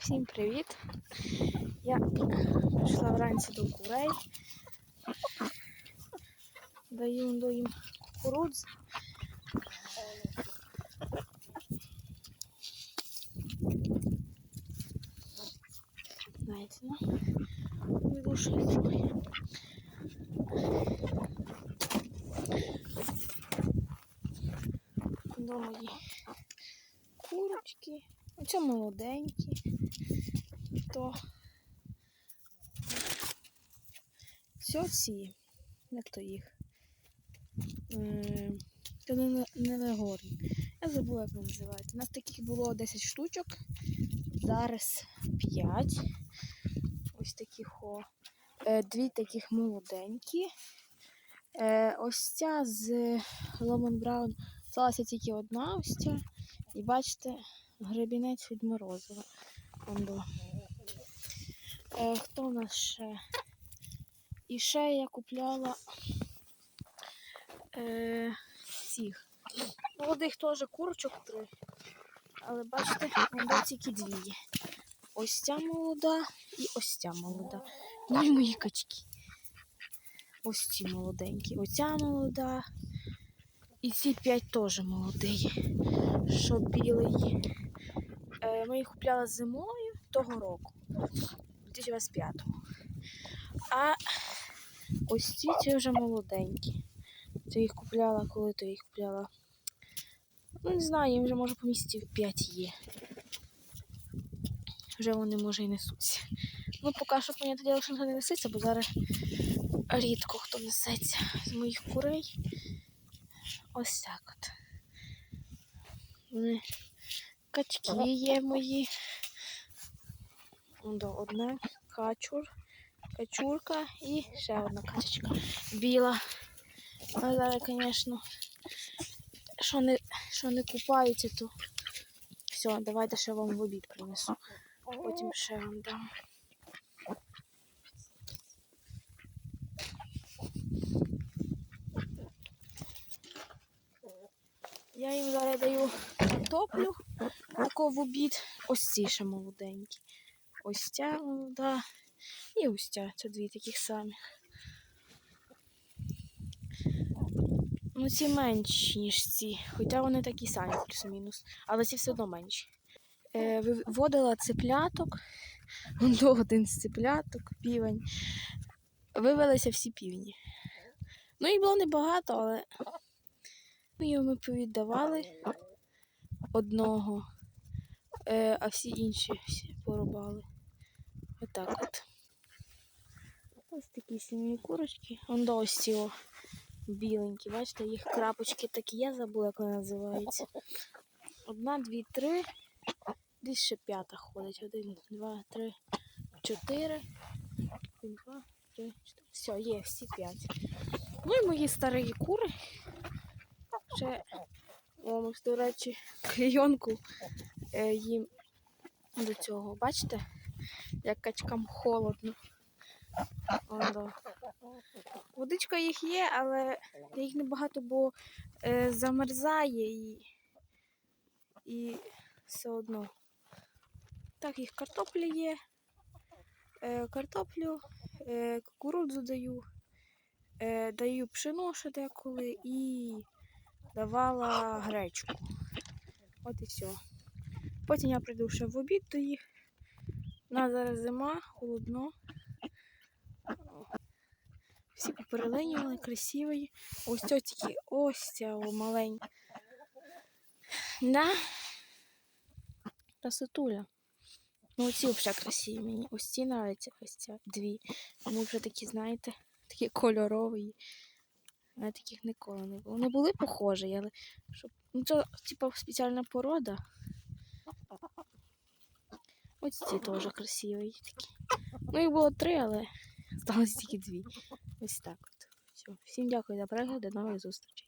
Всім привіт! Я прийшла вранці до курей. Даю до їм кукурудз. Знаєте, ну, вигушую трохи. До мої курочки. Оце молоденькі. То все ці, як то їх. Е, То не, не легорні. Я забула, як вони називаються. У нас таких було 10 штучок. Зараз 5. Ось таких о. Е, Дві таких молоденькі. Е, Ось ця з Ломон Браун сталася тільки одна ось ця. І бачите, гребінець від морозива. Е, хто у нас ще? І ще я купляла е, цих. Молодих теж курочок три. Але бачите, вон тільки дві. Ось ця молода і ось ця молода. Ну і мої качки. Ось ці молоденькі. Оця молода. І ці п'ять теж молоді. Що білий. Ми їх купляли зимою того року. 2025-го. А ось ці ці вже молоденькі. Це їх купляла, коли то їх купляла. Ну, не знаю, їм вже може по місяців 5 є. Вже вони може і несуться. Ну, поки що, понятне діло, що не несеться, бо зараз рідко хто несеться з моїх курей. Ось так от. Вони качки є мої. Одна качур, качурка і ще одна качечка біла. А зараз, звісно, що не, що не купаються, то все, давайте ще вам в обід принесу. Потім ще вам дам. Я їм зараз даю картоплю таку в обід. Ось ці ще молоденькі. Ось ця молода і ось ця. Це дві таких самих. Ну, ці менші, ніж ці. Хоча вони такі самі, плюс-мінус. Але ці все одно менші. Е, виводила цепляток. До один з цепляток, півень. Вивелися всі півні. Ну, їх було небагато, але його ми повіддавали одного, е, а всі інші всі порубали. Отак от. Ось такі сім'ї курочки. Вон до ось ці о, біленькі. Бачите, їх крапочки такі, я забула, як вони називаються. Одна, дві, три. Десь ще п'ята ходить. Один, два, три, чотири. Один, два, три, чотири. Все, є, всі п'ять. Ну і мої старі кури. Ще, о, до речі, клейонку е, їм до цього. Бачите, як качкам холодно. О, да. Водичка їх є, але їх небагато, бо е, замерзає і, і все одно. Так, їх картопля є. Е, картоплю, е, кукурудзу даю, е, даю пшено ще деколи і давала гречку. От і все. Потім я прийду ще в обід до їх. У нас зараз зима, холодно. Всі попереленювали, красиві. Ось ця тільки ось ця маленька. Да? Красотуля. Ну оці взагалі красиві мені. Ось ці нравляться, ось ця дві. Вони вже такі, знаєте, такі кольорові. Я таких ніколи не було. Вони були похожі, але щоб. Ну, це типа спеціальна порода. Ось ці теж красиві такі. Ну, їх було три, але сталося тільки дві. Ось так от. Все. Всім дякую за перегляд, до нових зустрічей.